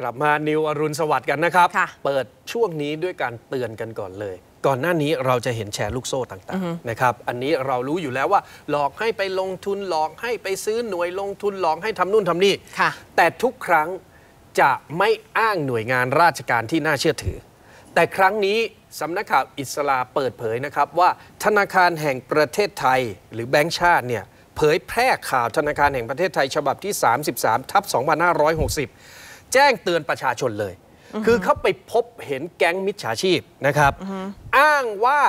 กลับมานิวอรุณสวัสดิ์กันนะครับค่ะเปิดช่วงนี้ด้วยการเตือนกันก่อนเลย ก่อนหน้านี้เราจะเห็นแชร์ลูกโซ่ต่างๆนะครับ อันนี้เรารู้อยู่แล้วว่า หลอกให้ไปลงทุนหลอกให้ไปซื้อหน่วยลงทุนหลอกให้ทำนู่นทำนี่ค่ะแต่ทุกครั้งจะไม่อ้างหน่วยงานราชการที่น่าเชื่อถือ แต่ครั้งนี้สำนักข่าวอิสลาเปิดเผยนะครับว่าธนาคารแห่งประเทศไทย หรือแบงก์ชาติเนี่ยเผยแพร่ข่าวธนาคารแห่งประเทศไทยฉบับที่ 33ทับ2560 แจ้งเตือนประชาชนเลย คือเขาไปพบเห็นแก๊งมิจฉาชีพนะครับ อ้างว่า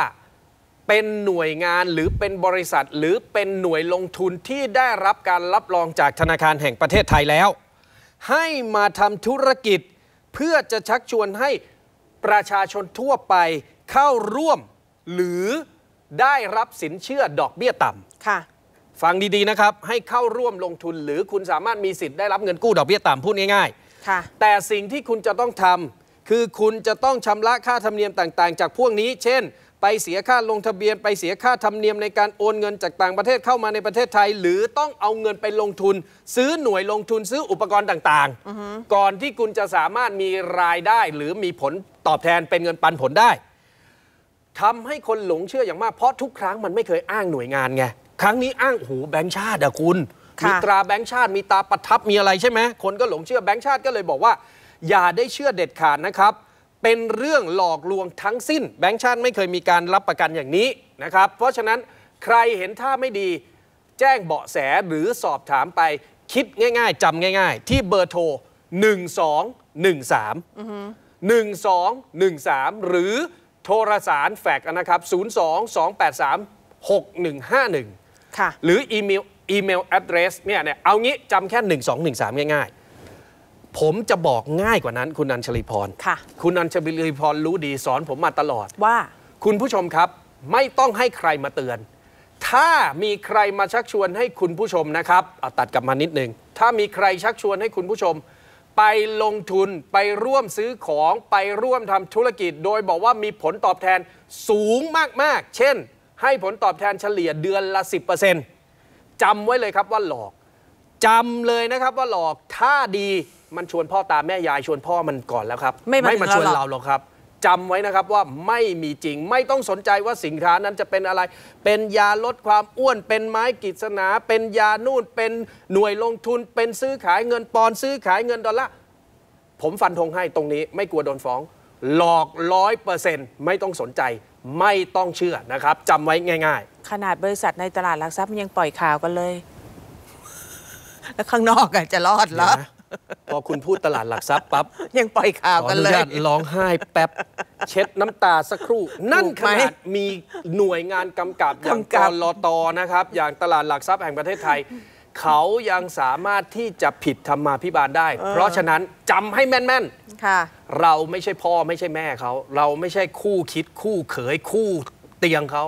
เป็นหน่วยงานหรือเป็นบริษัท หรือเป็นหน่วยลงทุนที่ได้รับการรับรองจากธนาคารแห่งประเทศไทยแล้ว ให้มาทำธุรกิจเพื่อจะชักชวนให้ประชาชนทั่วไปเข้าร่วม หรือได้รับสินเชื่อดอกเบี้ยต่ำค่ะฟังดี ๆ นะครับ ให้เข้าร่วมลงทุนหรือคุณสามารถมีสิทธิ์ได้รับเงินกู้ดอกเบี้ยต่ำพูดง่ายๆค่ะ แต่สิ่งที่คุณจะต้องทำคือคุณจะต้องชำระค่าธรรมเนียมต่างๆ จากพวกนี้ เช่น ไปเสียค่าลงทะเบียน ไปเสียค่าธรรมเนียมในการโอนเงินจากต่างประเทศเข้ามาในประเทศไทย หรือต้องเอาเงินไปลงทุน ซื้อหน่วยลงทุนซื้ออุปกรณ์ต่างๆ ก่อนที่คุณจะสามารถมีรายได้ หรือมีผลตอบแทนเป็นเงินปันผลได้ทำให้คนหลงเชื่ออย่างมากเพราะทุกครั้งมันไม่เคยอ้างหน่วยงานไงครั้งนี้อ้างโอ้โหแบงค์ชาติอะคุณ มีตราแบงค์ชาติ มีตาประทับมีอะไรใช่ไหมคนก็หลงเชื่อแบงค์ชาติก็เลยบอกว่า อย่าได้เชื่อเด็ดขาดนะครับ เป็นเรื่องหลอกลวงทั้งสิ้น แบงค์ชาติไม่เคยมีการรับประกันอย่างนี้นะครับ เพราะฉะนั้นใครเห็นท่าไม่ดีแจ้งเบาะแสหรือสอบถามไปคิดง่ายๆจำง่าย ๆ ที่เบอร์โทร 1213 1213 หรือโทรสารแฟกซ์นะครับ 02 283 6151ค่ะหรืออีเมล อีเมล address เนี่ยเนี่ยเอางี้จำแค่ 1213 ง่ายๆ ผมจะบอกง่ายกว่านั้นคุณนันชลีพรค่ะ คุณนันชลีพรรู้ดีสอนผมมาตลอด ว่า คุณผู้ชมครับไม่ต้องให้ใครมาเตือน ถ้ามีใครมาชักชวนให้คุณผู้ชมนะครับเอาตัดกลับมานิดนึง ถ้ามีใครชักชวนให้คุณผู้ชม ไปลงทุนไปร่วมซื้อของไปร่วมทำธุรกิจ โดยบอกว่ามีผลตอบแทนสูงมากๆ เช่น ให้ผลตอบแทนเฉลี่ยเดือนละ 10% จำไว้เลยครับว่าหลอกจำเลยนะครับว่าหลอกถ้าดีมันชวนพ่อตาแม่ยายชวนพ่อมันก่อนแล้วครับไม่มาถึงมาชวนเราหรอกเราหรอกครับจำไว้นะครับว่าไม่มีจริงไม่ต้องสนใจว่าสินค้านั้นจะเป็นอะไร เป็นยาลดความอ้วนเป็นไม้กฤษณาเป็นยานู่นเป็นหน่วยลงทุน เป็นซื้อขายเงินปอนด์ซื้อขายเงินดอลลาร์ผมฟันธงให้ตรงนี้ไม่กลัวโดนฟ้อง หลอกร้อยเปอร์เซ็นต์ไม่ต้องสนใจ ไม่ต้องเชื่อนะครับจำไว้ง่าย ขนาดบริษัทในตลาดหลักทรัพย์มันยังปล่อยข่าวกันเลย แล้วข้างนอกอะจะรอดๆเหรอ นะพอคุณพูดตลาดหลักทรัพย์ปั๊บ ยังปล่อยข่าวขอกัอนนุเลย ญาตร้องไห้แป๊บ เช็ดน้ำตาสักครู่ นั่นถูกขไหมนาดมีหน่วยงานกำกับอย่างกำกับกลตนะครับ อย่างตลาดหลักทรัพย์แห่งประเทศไทย เขายังสามารถที่จะผิดธรรมาภิบาลได้ เพราะฉะนั้นจำให้แม่นค่ะๆเราไม่ใช่พ่อไม่ใช่แม่เขา เราไม่ใช่คู่คิดคู่เขยคู่เตียงเขา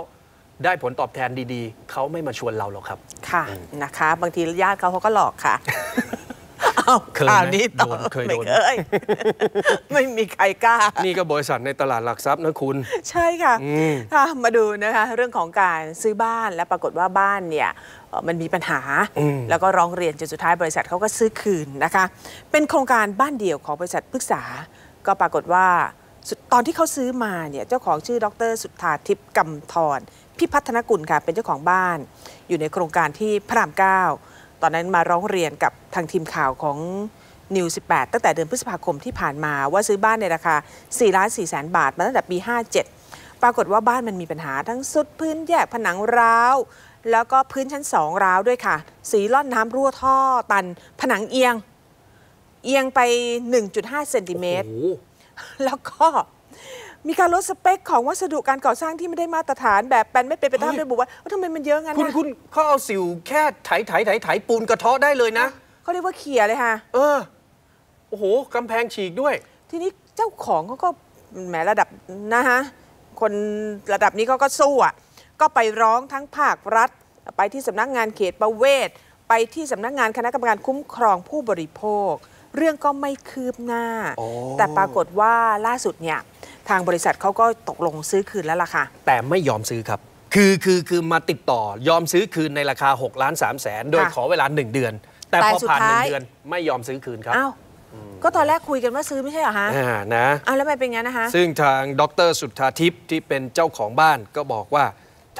ได้ผลตอบแทนดีๆ เขาไม่มาชวนเราหรอกครับ ค่ะนะคะ บางทีญาติเขาเขาก็หลอกค่ะเอาเคยไหมข่าวนี้ต่อโดนเคยไม่โดนเคยไม่มีใครกล้า นี่ก็บริษัทในตลาดหลักทรัพย์นะคุณ ใช่ค่ะอืมค่ะมาดูนะคะเรื่องของการซื้อบ้านและปรากฏว่าบ้านเนี่ยเอ่อมันมีปัญหาแล้วก็ร้องเรียนจนสุดท้ายบริษัทเขาก็ซื้อคืนนะคะ เป็นโครงการบ้านเดี่ยวของบริษัทพฤกษา ก็ปรากฏว่าสุดตอนที่เขาซื้อมาเนี่ยเจ้าของชื่อดร สุทธาทิพย์กำธรพิพัฒนกุลค่ะเป็นเจ้าของบ้าน อยู่ในโครงการที่พระรามเก้า ตอนนั้นมาร้องเรียนกับทางทีมข่าวของนิว 18 ตั้งแต่เดือนพฤษภาคมที่ผ่านมาว่าซื้อบ้านในราคา4ล้าน4แสนบาท มาตั้งแต่ปี 57 ปรากฏว่าบ้านมันมีปัญหาทั้งสุดพื้นแยกผนังร้าว แล้วก็พื้นชั้น2ร้าวด้วยค่ะ สีล่อนน้ำรั่วท่อตัน ผนังเอียง เอียงไป 1.5 เซนติเมตรโอ้โหแล้วก็ มีการลดสเปคของวัสดุการก่อสร้างที่ไม่ได้มาตรฐานแบบแปลนไม่เป็นไปตามเฮ้ยระบุว่าว่าทำไมมันเยอะงั้นคุณนะคุณเขาเอาสิวแค่ไถไถไถไถปูนกระเทาะได้เลยนะเขาเรียกว่าเขี่ยเลยค่ะ เออ โอ้โหกำแพงฉีกด้วย ทีนี้เจ้าของเขาก็แหมระดับนะฮะคนระดับนี้เขาก็สู้อะก็ไปร้องทั้งภาครัฐ ไปที่สำนักงานเขตประเวศ ไปที่สำนักงานคณะกรรมการคุ้มครองผู้บริโภค เรื่องก็ไม่คืบหน้าอ๋อแต่ปรากฏว่าล่าสุดเนี่ย ทางบริษัทเขาก็ตกลงซื้อคืนแล้วล่ะค่ะ แต่ไม่ยอมซื้อครับ คือคือคือมาติดต่อยอมซื้อคืนในราคา6ล้าน3แสนโดยค่ะขอเวลา 1 เดือน แต่แต่พอสุดผ่านหนึ่ท้างยเดือนไม่ยอมซื้อคืนครับอ้าวก็ตอนแรกคุยกันว่าซื้อไม่ใช่เหรอฮะอ่านะอ้าวแล้วทำไมเป็นงั้นนะคะ ซึ่งทางดรสุทธาทิพย์ที่เป็นเจ้าของบ้านก็บอกว่า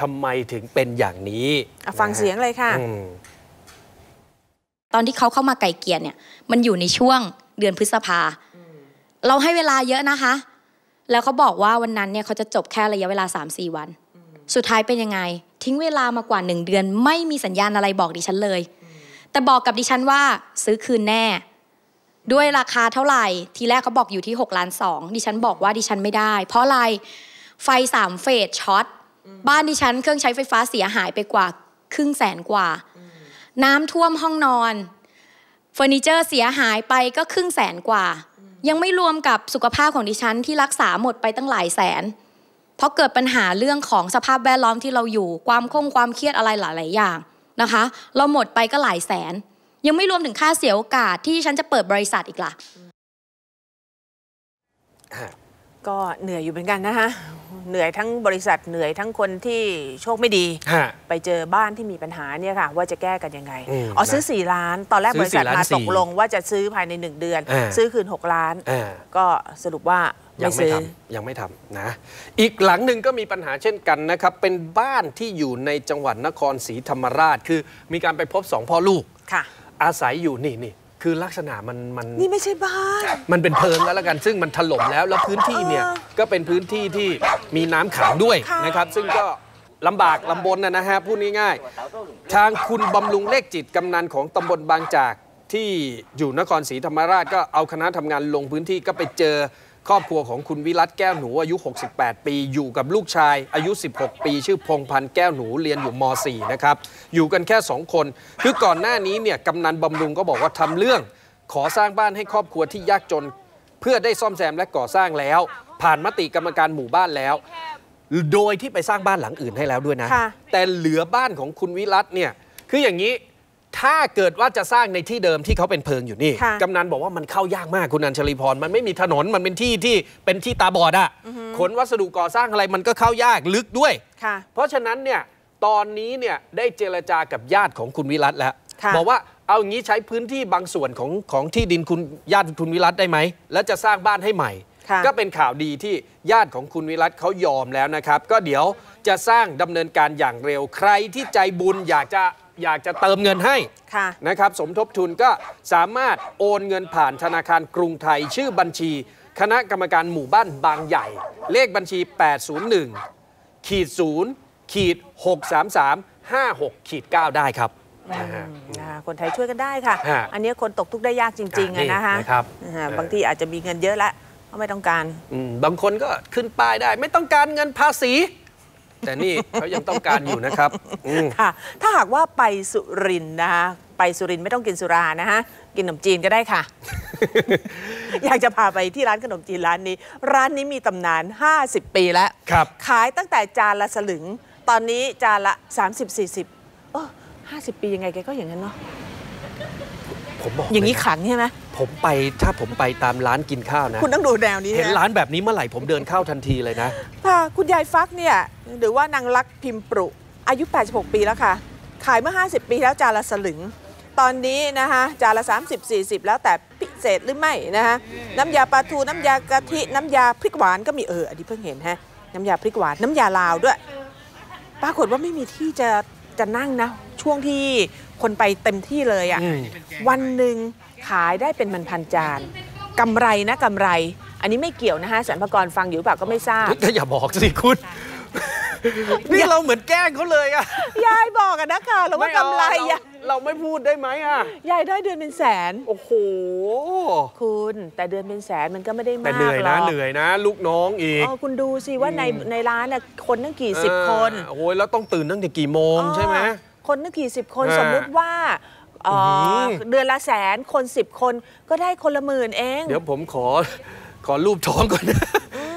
ทำไมถึงเป็นอย่างนี้อะฟังเสียงเลยค่ะอืมตอนที่เขาเข้ามาไก่เกลียเนี่ย มันอยู่ในช่วงเดือนพฤษภา เราให้เวลาเยอะนะคะ แล้วเขาบอกว่าวันนั้นเนี่ยเขาจะจบแค่ระยะเวลา 3-4 วัน สุดท้ายเป็นยังไง ทิ้งเวลามากว่าหนึ่งเดือน ไม่มีสัญญาณอะไรบอกดิฉันเลย แต่บอกกับดิฉันว่าซื้อคืนแน่ ด้วยราคาเท่าไหร่ ทีแรกเขาบอกอยู่ที่6ล้านสองดิฉันบอกว่าดิฉันไม่ได้ เพราะอะไรไฟสามเฟสช็อตบ้านดิฉันเครื่องใช้ไฟฟ้าเสียหายไปกว่าครึ่งแสนกว่า น้ำท่วมห้องนอนเฟอร์นิเจอร์เสียหายไปก็ครึ่งแสนกว่า ยังไม่รวมกับสุขภาพของดิฉันที่รักษาหมดไปตั้งหลายแสน เพราะเกิดปัญหาเรื่องของสภาพแวดล้อมที่เราอยู่ ความคงความเครียดอะไรหลาย ๆ อย่างนะคะ เราหมดไปก็หลายแสน ยังไม่รวมถึงค่าเสียโอกาสที่ฉันจะเปิดบริษัทอีกล่ะก็เหนื่อยอยู่เหมือนกันนะคะ เหนื่อยทั้งบริษัทเหนื่อยทั้งคนที่โชคไม่ดีฮะไปเจอบ้านที่มีปัญหาเนี่ยค่ะ ว่าจะแก้กันยังไงอืมอ๋อซื้อนะ4ล้าน ตอนแรกซื้บอริษัท4ล้านมาสี่ตกลงว่าจะซื้อภายใน 1 เดือนอ่าซื้อคืน 6 ล้านอ่าก็สรุปว่ายัไม่งไม่ซื้อทำยังไม่ทำนะ อีกหลังหนึ่งก็มีปัญหาเช่นกันนะครับ เป็นบ้านที่อยู่ในจังหวัดนครศรีธรรมราช คือมีการไปพบสองพ่อลูกค่ะอาศัยอยู่นี่นี่ คือลักษณะมันมันนี่ไม่ใช่บ้าน มันเป็นเพลิงแล้วละกัน ซึ่งมันถล่มแล้วแล้วพื้นที่เนี่ยเออก็เป็นพื้นที่ที่มีน้ำขังด้วยค่ะนะครับ ซึ่งก็ลำบากลำบนนะนะฮะพูดง่ายๆทางคุณบำรุงเลขจิตกำนันของตำบลบางจากที่อยู่นครศรีธรรมราชก็เอาคณะทำงานลงพื้นที่ก็ไปเจอ ครอบครัวของคุณวิรัตแก้วหนูอายุ 68 ปี อยู่กับลูกชายอายุ 16 ปี ชื่อพงพันธ์แก้วหนูเรียนอยู่ม .4 นะครับ อยู่กันแค่ 2 คน คือก่อนหน้านี้เนี่ยกำนันบำรุงก็บอกว่าทำเรื่อง ขอสร้างบ้านให้ครอบครัวที่ยากจน เพื่อได้ซ่อมแซมและก่อสร้างแล้ว ผ่านมติกรรมการหมู่บ้านแล้ว โดยที่ไปสร้างบ้านหลังอื่นให้แล้วด้วยนะค่ะแต่เหลือบ้านของคุณวิรัตเนี่ยคืออย่างนี้ ถ้าเกิดว่าจะสร้างในที่เดิมที่เขาเป็นเพิงอยู่นี่ค่ะกำนันบอกว่ามันเข้ายากมากคุณอัญชลีพร มันไม่มีถนนมันเป็นที่ที่เป็นที่ตาบอดอะขนวัสดุก่อสร้างอะไรมันก็เข้ายากลึกด้วยค่ะเพราะฉะนั้นเนี่ยตอนนี้เนี่ยได้เจรจากับญาติของคุณวิรัตแล้วค่ะบอกว่าเอาอย่างนี้ใช้พื้นที่บางส่วนของของที่ดินคุณญาติคุณวิรัตได้ไหม แล้วจะสร้างบ้านให้ใหม่ค่ะก็เป็นข่าวดีที่ญาติของคุณวิรัตเขายอมแล้วนะครับ ก็เดี๋ยวจะสร้างดำเนินการอย่างเร็วใครที่ใจบุญอยากจะ อยากจะเติมเงินให้ค่ะนะครับสมทบทุนก็สามารถโอนเงินผ่านธนาคารกรุงไทย ชื่อบัญชี คณะกรรมการหมู่บ้านบางใหญ่ เลขบัญชี 801ขีด0ขีด633 56ขีด9ได้ครับนะฮะนะคะคนไทยช่วยกันได้ค่ะฮะอันนี้คนตกทุกข์ได้ยากจริงๆอะอะนะคะนี่นะครับนะฮะเออบางทีอาจจะมีเงินเยอะแล้วก็ไม่ต้องการอืมบางคนก็ขึ้นป้ายได้ ไม่ต้องการเงินภาษี แต่นี่เขายังต้องการอยู่นะครับอืมค่ะ ถ้าหากว่าไปสุรินทร์นะคะไปสุรินทร์ไม่ต้องกินสุรานะคะกินขนมจีนก็ได้ค่ะ อยากจะพาไปที่ร้านขนมจีนร้านนี้ ร้านนี้มีตำนาน 50 ปีแล้ว ครับ ขายตั้งแต่จานละสลึง ตอนนี้จานละ 30-40เออ50 ปียังไงแกก็อย่างนั้นเนาะ ผมบอกอย่างนี้เละขลังใช่ไหมผมไปถ้าผมไปตามร้านกินข้าวนะ คุณต้องดูแนวนี้เห็นนะร้านแบบนี้เมื่อไหร่ผมเดินเข้าทันทีเลยนะค่ะคุณยายฟักเนี่ยหรือว่านางลักษณ์พิมพ์ปรุ อายุ 86 ปีแล้วค่ะ ขายเมื่อ 50 ปีแล้วจานละสลึง ตอนนี้นะคะจานละ 30 40 แล้วแต่พิเศษหรือไม่นะคะน้ำยาปลาทูน้ำยากะทิน้ำยาพริกหวานก็มีเอออันนี้เพิ่งเห็นฮะน้ำยาพริกหวานน้ำยาลาวด้วย ปรากฏว่าไม่มีที่จะจะนั่งนะ ช่วงที่ คนไปเต็มที่เลยอะ่ะอืมวันหนึ่งขายได้เป็นพันๆจานกำไรนะกำไร อันนี้ไม่เกี่ยวนะฮะสรรพากรฟังอยู่หรือเปล่าก็ไม่ทราบก็อย่าบอกสิคุณนี่เราเหมือนแกล้งเขาเลยอะยายบอกกันนะค่ะแล้วว่าม่เอกำไรเราอะเราไม่พูดได้ไหมอะยายได้เดือนเป็นแสน โอ้โห คุณแต่เดือนเป็นแสนมันก็ไม่ได้แต่มากเหนื่อยหรนะอกเหนื่อยนะ ลูกน้องอีกเออคุณดูสิว่าในในร้านน่ะคนตั้งกี่สิบคนอ่าโอ้ยแล้วต้องตื่นตั้งแต่กี่โมงใช่ไหมอ๋อ คนตั้งกี่สิบคนอ่า สมมุติว่าเอ่อออหือเดือนละแสนคนสิบคนก็ได้คนละหมื่นเอง เดี๋ยวผมขอขอรูปท้องก่อนนะ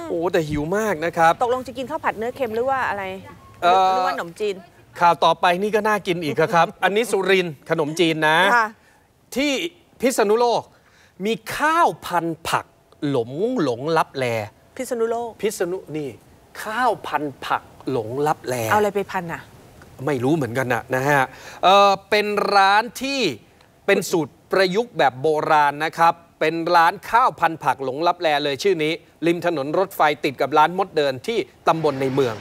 โอ้แต่หิวมากนะครับ ตกลงจะกินข้าวผัดเนื้อเค็มหรือว่าอะไรเอ่อหรือว่าขนมจีนข่าวต่อไปนี่ก็น่ากินอีกครับ อันนี้สุรินทร์ขนมจีนนะ ค่ะ ที่พิษณุโลก มีข้าวพันธุ์ผักหลงหลงลับแล พิษณุโลก พิษณุนี่ ข้าวพันธุ์ผักหลงลับแล เอาอะไรไปพันอะ ไม่รู้เหมือนกันนะนะฮะเออเป็นร้านที่เป็นสูตรประยุกต์แบบโบราณนะครับ เป็นร้านข้าวพันผักหลงลับแลเลยชื่อนี้ ริมถนนรถไฟติดกับร้านมดเดินที่ตำบลในเมือง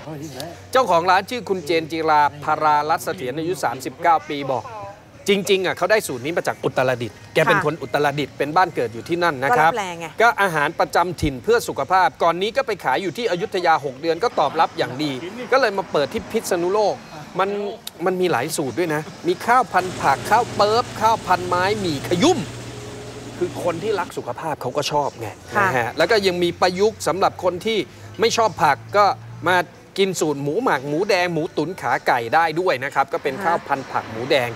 เจ้าของร้านชื่อคุณเจนจิราภารารัตเสถียรอายุ 39 ปีบอกจริงๆอะเขาได้สูตรนี้มาจากอุตรดิตถ์แกเป็นคนอุตรดิตถ์เป็นบ้านเกิดอยู่ที่นั่นนะครับ ก็อาหารประจำถิ่นเพื่อสุขภาพ ก่อนนี้ก็ไปขายอยู่ที่อยุธยา 6 เดือนก็ตอบรับอย่างดี ก็เลยมาเปิดที่พิษณุโลก มันมันมีหลายสูตรด้วยนะ มีข้าวพันผักข้าวเปิบข้าวพันไม้หมี่ขยุ่ม คือคนที่รักสุขภาพเขาก็ชอบไงค่ะนะฮะแล้วก็ยังมีประยุกต์สำหรับคนที่ไม่ชอบผักก็มากินสูตรหมูหมักหมูแดงหมูตุ๋นขาไก่ได้ด้วยนะครับ ก็เป็นข้าวพันผักหมูแดง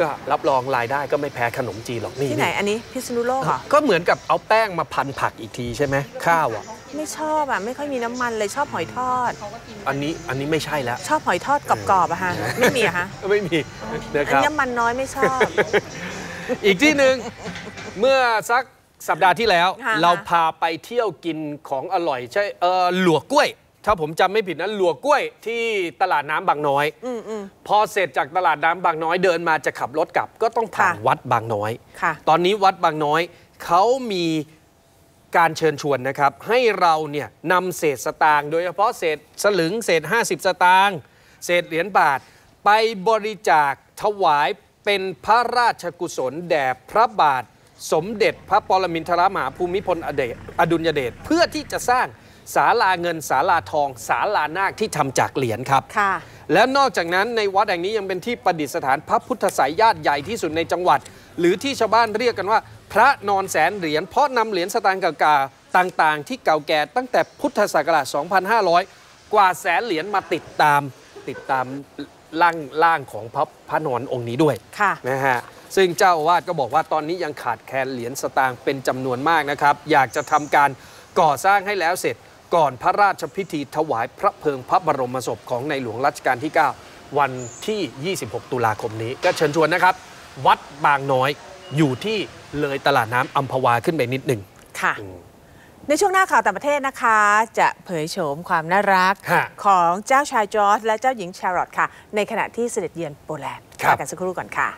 ก็รับรองรายได้ก็ไม่แพ้ขนมจีนหรอกนี่ที่ไหนอันนี้พิษณุโลกเหรอก็เหมือนกับเอาแป้งมาพันผักอีกทีใช่ไหมข้าวอะ ไม่ชอบอะไม่ค่อยมีน้ำมันเลยชอบหอยทอด อันนี้อันนี้ไม่ใช่แล้ว ชอบหอยทอดกรอบๆอะฮะไม่มีอะฮะไม่มีนะอัคนรับนี้น้ำมันน้อยไม่ชอบ อีกที่หนึ่งเมื่อสักสัปดาห์ที่แล้วค่ะเราพาไปเที่ยวกินของอร่อยใช่เออหลัวกล้วย ถ้าผมจำไม่ผิดนะหลัวกล้วยที่ตลาดน้ำบางน้อยอืมอืมพอเสร็จจากตลาดน้ำบางน้อยเดินมาจะขับรถกลับ ก็ต้องผ่านค่ะวัดบางน้อยค่ะตอนนี้วัดบางน้อยเขามี การเชิญชวนนะครับ ให้เราเนี่ยนำเศษสตางค์โดยเฉพาะเศษสลึงเศษ 50 สตางค์เศษเหรียญบาท ไปบริจาคถวายเป็นพระราชกุศลแด่พระบาท สมเด็จพระปรมินทรมหาภูมิพลอเดชอดุลยเดชเพื่อที่จะสร้างศาลาเงินศาลาทองศาลานาคที่ทำจากเหรียญครับค่ะแล้วนอกจากนั้นในวัดแห่งนี้ยังเป็นที่ประดิษฐานพระพุทธสายญาติใหญ่ที่สุดในจังหวัด หรือที่ชาวบ้านเรียกกันว่า พระนอนแสนเหรียญเพราะนำเหรียญสตางค์เก่าๆต่างๆ ที่เก่าแก่ตั้งแต่พุทธศักราช 2500 กว่าแสนเหรียญมาติดตามติดตามร่างร่างของพระพระนอนองค์นี้ด้วยค่ะนะฮะซึ่งเจ้าอาวาสก็บอกว่าตอนนี้ยังขาดแคลนเหรียญสตางค์เป็นจำนวนมากนะครับ อยากจะทำการก่อสร้างให้แล้วเสร็จก่อนพระราชพิธีถวายพระเพลิงพระบรมศพของในหลวงรัชกาลที่ 9 วันที่ 26 ตุลาคมนี้ ก็เชิญชวนนะครับ วัดบางน้อย อยู่ที่เลยตลาดน้ำอัมพวาขึ้นไปนิดหนึ่งค่ะ ในช่วงหน้าข่าวต่างประเทศนะคะ จะเผยโฉมความน่ารักฮะของเจ้าชายจอร์จและเจ้าหญิงชาร์ลอตค่ะ ในขณะที่เสด็จเยือนโปแลนด์ครับพักกันสักครู่ก่อนค่ะ